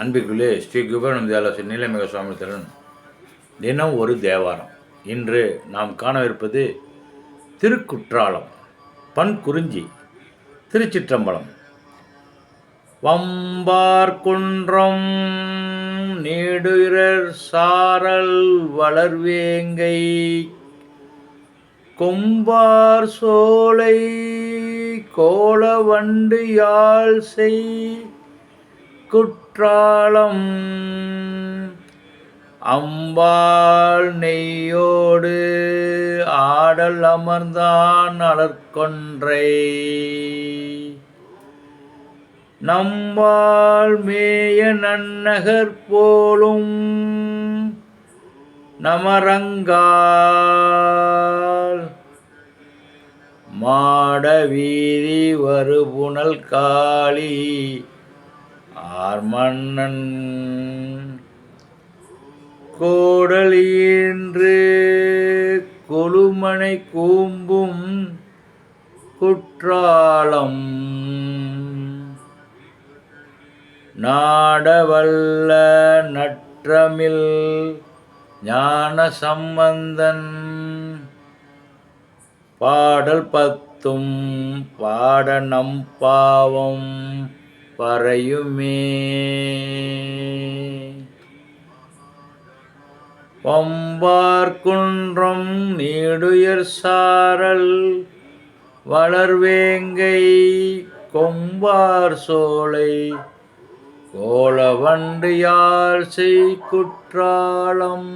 அன்பிற்குள்ளே ஸ்ரீ குபேரன் தேலாசி நீலமிக சுவாமி திறன் தினம் ஒரு தேவாரம். இன்று நாம் காணவிருப்பது திருக்குற்றாலம் பண் குறிஞ்சி திருச்சிற்றம்பலம் வம்பார்குன்றம் நீடுயிரர் சாரல் வளர்வேங்கை கொம்பார் சோலை கோலவண்டு யாழ் செய். குற்றாலம். அம்பாள் நெய்யோடு ஆடல் அமர்ந்தான் அலர்கொன்றை. நம்பாள் மேய நன்னகர் போலும் நமரங்கால் மாட வீதி வருபுனல் காளி ஆர்மன்னன் கோடலியின்று கொலுமனை கூம்பும் குற்றாலம். நாடவல்ல நற்றமில் ஞான சம்பந்தன் பாடல் பத்தும் பாட நம் பாவம். பறையுமே. பம்பார் குன்றம் நீடுயர் சாரல் வளர்வேங்கை கொம்பார் சோலை கோலவண்டு யார் செய் குற்றாலம்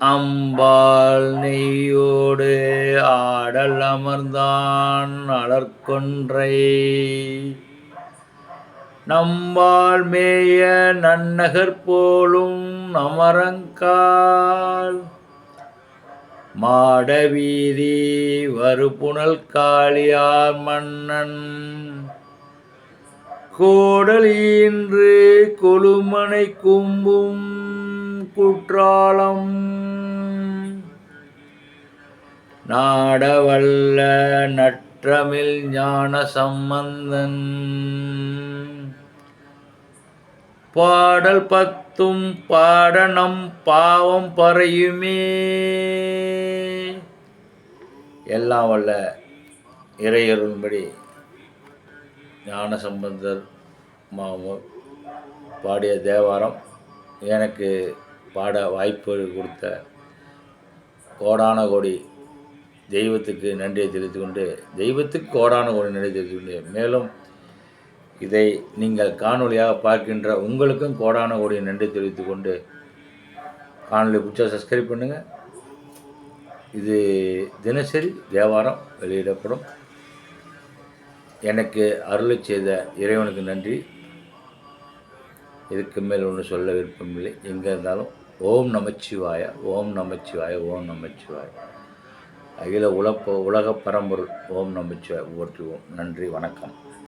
அம்பாள் நெய்யோடு ஆடல் அமர்ந்தான் அலர்கொன்றை. நம்பால் மேய நன்னகர் போலும் நமரங்கால் மாடவீதி வறுப்புணல் காளியார் மன்னன். கோடலீன்று கொழுமனை கும்பும் குற்றாலம். நாடவல்ல நற்றமிழ் ஞான சம்பந்தன் பாடல் பத்தும் பாடனம் பாவம் பறையுமே. எல்லாம் வல்ல இறையருள்படி ஞான சம்பந்தர் மாமூர் பாடிய தேவாரம் எனக்கு பாட வாய்ப்பு கொடுத்த கோடான கோடி தெய்வத்துக்கு நன்றியை தெரிவித்து கொண்டு தெய்வத்துக்கு கோடான கோடி நன்றி தெரிவித்து கொண்டு மேலும் இதை நீங்கள் காணொலியாக பார்க்கின்ற உங்களுக்கும் கோடான கோடி நன்றி தெரிவித்து கொண்டு காணொலி பிடிச்சா சப்ஸ்கிரைப் பண்ணுங்கள் இது தினசரி தேவாரம் வெளியிடப்படும். எனக்கு அருளை செய்த இறைவனுக்கு நன்றி. இதுக்கு மேல் ஒன்றும் சொல்ல விருப்பமில்லை. எங்கே இருந்தாலும் ஓம் நமச்சிவாய ஓம் நமச்சிவாய ஓம் நமச்சிவாய. அகில உலப்ப உலக பரம்பொருள் ஓம் நமச்சிவாய போற்றுவோம் நன்றி வணக்கம்.